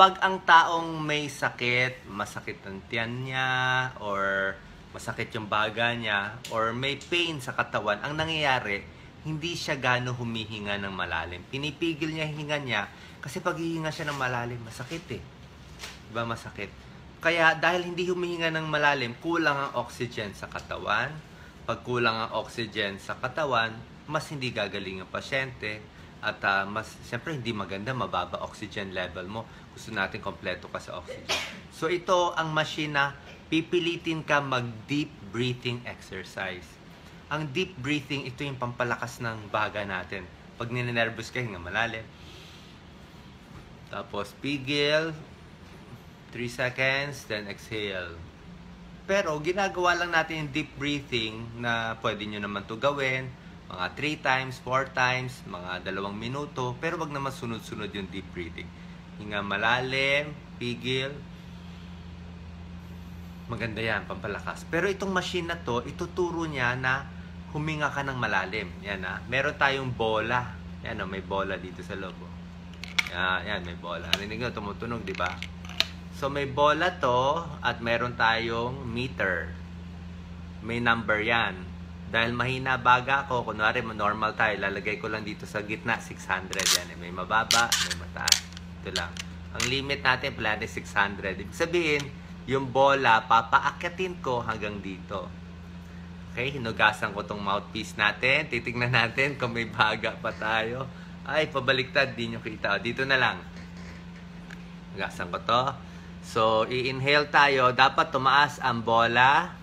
pag ang taong may sakit, masakit ang tiyan niya, or masakit yung baga niya, or may pain sa katawan, ang nangyayari, hindi siya gano humihinga ng malalim. Pinipigil niya hinga niya, kasi pag hihinga siya ng malalim, masakit eh. Diba masakit? Kaya dahil hindi humihinga ng malalim, kulang ang oxygen sa katawan. Pag kulang ang oxygen sa katawan, mas hindi gagaling ang pasyente. At ah, mas, siyempre hindi maganda, mababa oxygen level mo. Gusto natin kompleto ka sa oxygen. So ito ang machine na pipilitin ka mag deep breathing exercise. Ang deep breathing, ito yung pampalakas ng baga natin. Pag ninenervous ka, hinga malalim. Tapos pigil, 3 seconds, then exhale. Pero ginagawa lang natin yung deep breathing na pwede nyo naman to gawin. Mga 3 times, 4 times, mga dalawang minuto. Pero wag naman sunod-sunod yung deep breathing. Hinga malalim, pigil. Maganda yan, pampalakas. Pero itong machine na to, ituturo niya na huminga ka ng malalim. Yan ah. Meron tayong bola. Yan oh, may bola dito sa loob. oh. Yan, yan, may bola. Rinig nyo, tumutunog, di ba? So may bola to at meron tayong meter. May number yan. Dahil mahina baga ko, kunwari normal tayo, lalagay ko lang dito sa gitna, 600 yan. eh. May mababa, may mataas. Ito lang. Ang limit natin pala is 600. Ibig sabihin, yung bola, papaakyatin ko hanggang dito. Okay, hinugasan ko tong mouthpiece natin. Titignan natin kung may baga pa tayo. Ay, pabaliktad, di nyo kita. Dito na lang. Hugasan ko to. So, i-inhale tayo. Dapat tumaas ang bola.